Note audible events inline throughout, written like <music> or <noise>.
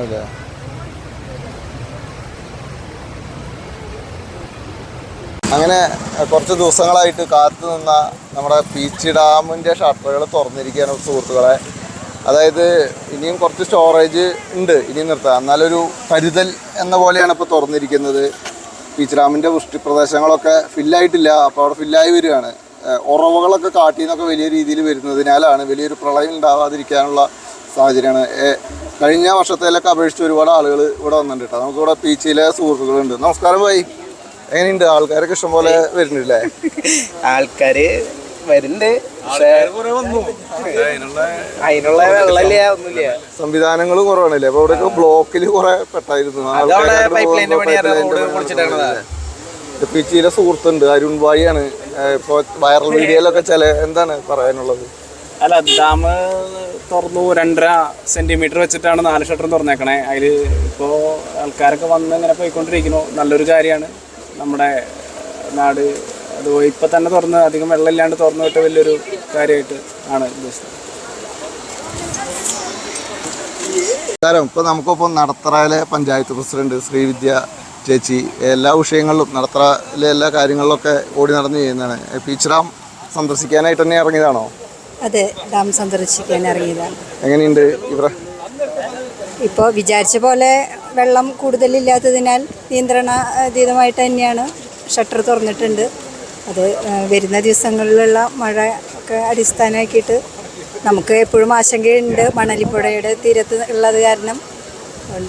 അതെ. അങ്ങനെ കുറച്ച് ദിവസങ്ങളായിട്ട് കാത്തു നിന്ന നമ്മുടെ പീച്ച് ഡാമിന്റെ ഷട്ടറുകൾ തുറന്നിരിക്കുകയാണ് സുഹൃത്തുക്കളെ. അതായത് ഇനിയും കുറച്ച് സ്റ്റോറേജ് ഉണ്ട് ഇനിയും നിർത്താം. എന്നാലൊരു കരുതൽ എന്ന പോലെയാണ് ഇപ്പോൾ തുറന്നിരിക്കുന്നത്. പീച്ച് ഡാമിന്റെ വൃഷ്ടി പ്രദേശങ്ങളൊക്കെ ഫില്ലായിട്ടില്ല അപ്പോൾ അവിടെ ഫില്ലായി വരികയാണ്. ഉറവകളൊക്കെ കാട്ടിൽ നിന്നൊക്കെ വലിയ രീതിയിൽ വരുന്നതിനാലാണ് വലിയൊരു പ്രളയം ഉണ്ടാവാതിരിക്കാനുള്ള സാഹചര്യമാണ്. കഴിഞ്ഞ വർഷത്തേലൊക്കെ അപേക്ഷിച്ച് ഒരുപാട് ആളുകൾ ഇവിടെ വന്നിട്ടുണ്ട് കേട്ടോ നമുക്കിവിടെ പീച്ചിലെ സുഹൃത്തുക്കളുണ്ട്. നമസ്കാരം ഭായി എങ്ങനെയുണ്ട്? ആൾക്കാരൊക്കെ ഇഷ്ടംപോലെ വരുന്നുണ്ടല്ലേ <laughs> ആൾക്കാര് വരുന്നുണ്ട്. പക്ഷേ അതിനുള്ള വെള്ളമില്ല ഒന്നുമില്ല. സംവിധാനങ്ങൾ കുറവാണല്ലേ? അപ്പൊ ഇവിടെ ബ്ലോക്കിൽ കുറെ പെട്ടായിരുന്നു. പിച്ചിയിലെ. പീച്ചിയിലെ സുഹൃത്തുണ്ട്. അരുൺ ഭായിയാണ് ആണ് ഇപ്പൊ വൈറൽ മീഡിയയിലൊക്കെ ചില എന്താണ് പറയാനുള്ളത്? അല്ല ഡാം തുറന്നു രണ്ടര സെന്റിമീറ്റർ വെച്ചിട്ടാണ് നാല് ഷട്ടർ തുറന്നേക്കണേ. അതിൽ ഇപ്പോൾ ആൾക്കാരൊക്കെ വന്ന് ഇങ്ങനെ പോയിക്കൊണ്ടിരിക്കുന്നു. നല്ലൊരു കാര്യമാണ്. നമ്മുടെ നാട് അത് ഇപ്പം തന്നെ തുറന്ന് അധികം വെള്ളമില്ലാണ്ട് തുറന്നു വിട്ട വലിയൊരു കാര്യമായിട്ട് ആണ് ഉദ്ദേശിച്ചത് നമസ്കാരം. ഇപ്പൊ നമുക്കിപ്പോൾ നടത്തറയിലെ പഞ്ചായത്ത് പ്രസിഡന്റ് ശ്രീവിദ്യ ചേച്ചി എല്ലാ വിഷയങ്ങളിലും നടത്തറയിലെ എല്ലാ കാര്യങ്ങളിലൊക്കെ ഓടി നടന്നു ചെയ്യുന്നതാണ്. പീച്ച് സന്ദർശിക്കാനായിട്ട് തന്നെ ഇറങ്ങിയതാണോ? അതെ ഡാം സന്ദർശിക്കാൻ ഇറങ്ങിയതാണ്. എങ്ങനെയുണ്ട് ഇവിടെ ഇപ്പോൾ വിചാരിച്ച പോലെ വെള്ളം കൂടുതലില്ലാത്തതിനാൽ നിയന്ത്രണ അതീതമായിട്ട് തന്നെയാണ്. ഷട്ടർ തുറന്നിട്ടുണ്ട്. അത് വരുന്ന ദിവസങ്ങളിലുള്ള മഴ ഒക്കെ അടിസ്ഥാനമാക്കിയിട്ട് നമുക്ക് എപ്പോഴും ആശങ്കയുണ്ട്. മണലിപ്പുഴയുടെ തീരത്ത് ഉള്ളത് കാരണം.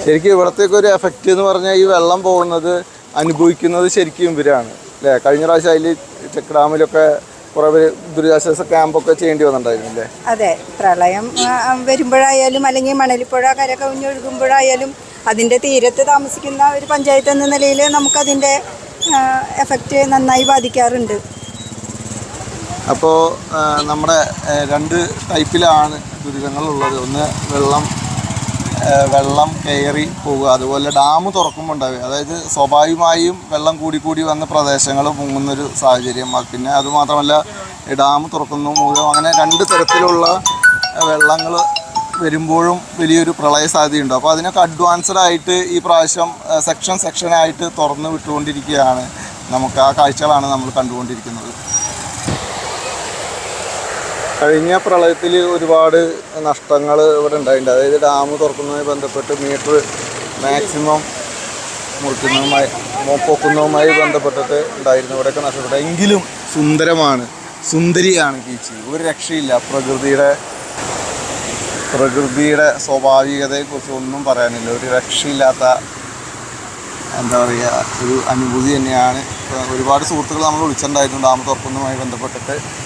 ശരിക്കും ഇവിടത്തേക്ക് ഒരു എഫക്റ്റ് എന്ന് പറഞ്ഞാൽ ഈ വെള്ളം പോകുന്നത് അനുഭവിക്കുന്നത് ശരിക്കും ഇവരാണ്. അല്ലേ? കഴിഞ്ഞ പ്രാവശ്യം അതിൽ ചെക്ക് ഡാമിലൊക്കെ കുറേ പേര് ദുരിതാശ്വാസ ക്യാമ്പൊക്കെ ചെയ്യേണ്ടി വന്നിട്ടുണ്ടായിരുന്നു അല്ലേ അതെ പ്രളയം വരുമ്പോഴായാലും അല്ലെങ്കിൽ മണലിപ്പുഴ കര ഒഴുകുമ്പോഴായാലും അതിന്റെ തീരത്ത് താമസിക്കുന്ന ഒരു പഞ്ചായത്ത് എന്ന നിലയിൽ നമുക്കതിന്റെ എഫക്റ്റ് നന്നായി ബാധിക്കാറുണ്ട്. അപ്പോൾ നമ്മുടെ രണ്ട് ടൈപ്പിലാണ് ദുരിതങ്ങളുള്ളത് ഒന്ന് വെള്ളം വെള്ളം കയറി പോവുക അതുപോലെ ഡാം തുറക്കുമ്പോൾ ഉണ്ടാവുക അതായത് സ്വാഭാവികമായും വെള്ളം കൂടി കൂടി വന്ന പ്രദേശങ്ങൾ മുങ്ങുന്നൊരു സാഹചര്യം. പിന്നെ അതുമാത്രമല്ല ഡാം തുറക്കുന്നു മൂലം അങ്ങനെ രണ്ട് തരത്തിലുള്ള വെള്ളങ്ങൾ വരുമ്പോഴും വലിയൊരു പ്രളയ സാധ്യതയുണ്ട്. അപ്പോൾ അതിനൊക്കെ അഡ്വാൻസ്ഡ് ആയിട്ട് ഈ പ്രാവശ്യം സെക്ഷൻ സെക്ഷനായിട്ട് തുറന്ന് വിട്ടുകൊണ്ടിരിക്കുകയാണ് നമുക്ക് ആ കാഴ്ചകളാണ് നമ്മൾ കണ്ടുകൊണ്ടിരിക്കുന്നത്. കഴിഞ്ഞ പ്രളയത്തിൽ ഒരുപാട് നഷ്ടങ്ങൾ ഇവിടെ ഉണ്ടായിട്ടുണ്ട്. അതായത് ഡാം തുറക്കുന്നതുമായി ബന്ധപ്പെട്ട് മീറ്റർ മാക്സിമം മുറിക്കുന്നതുമായി പൊക്കുന്നതുമായി ബന്ധപ്പെട്ടിട്ട് ഉണ്ടായിരുന്നു. ഇവിടെയൊക്കെ നഷ്ടപ്പെട്ടു. എങ്കിലും സുന്ദരമാണ്. സുന്ദരിയാണ് ബീച്ച് ഒരു രക്ഷയില്ല. പ്രകൃതിയുടെ പ്രകൃതിയുടെ സ്വാഭാവികതയെക്കുറിച്ച് ഒന്നും പറയാനില്ല. ഒരു രക്ഷയില്ലാത്ത എന്താ പറയുക ഒരു അനുഭൂതി തന്നെയാണ്. ഒരുപാട് സുഹൃത്തുക്കൾ നമ്മൾ വിളിച്ചിട്ടുണ്ടായിരുന്നു. ഡാം തുറക്കുന്നതുമായി ബന്ധപ്പെട്ടിട്ട്.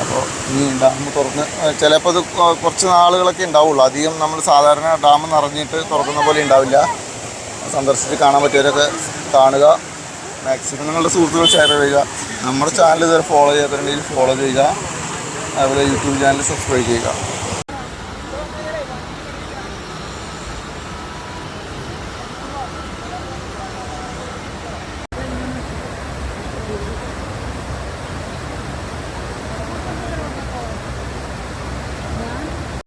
അപ്പോൾ ഇനി ഡാം തുറന്ന് ചിലപ്പോൾ അത് കുറച്ച് നാളുകളൊക്കെ ഉണ്ടാവുള്ളൂ. അധികം നമ്മൾ സാധാരണ ഡാം നിറഞ്ഞിട്ട് തുറക്കുന്ന പോലെ ഉണ്ടാവില്ല. സന്ദർശിച്ച് കാണാൻ പറ്റിയവരൊക്കെ കാണുക. മാക്സിമം നിങ്ങളുടെ സുഹൃത്തുക്കൾ ഷെയർ ചെയ്യുക. നമ്മുടെ ചാനൽ ഇതുവരെ ഫോളോ ചെയ്യാത്തുണ്ടെങ്കിൽ ഫോളോ ചെയ്യുക. അതുപോലെ യൂട്യൂബ് ചാനൽ സബ്സ്ക്രൈബ് ചെയ്യുക.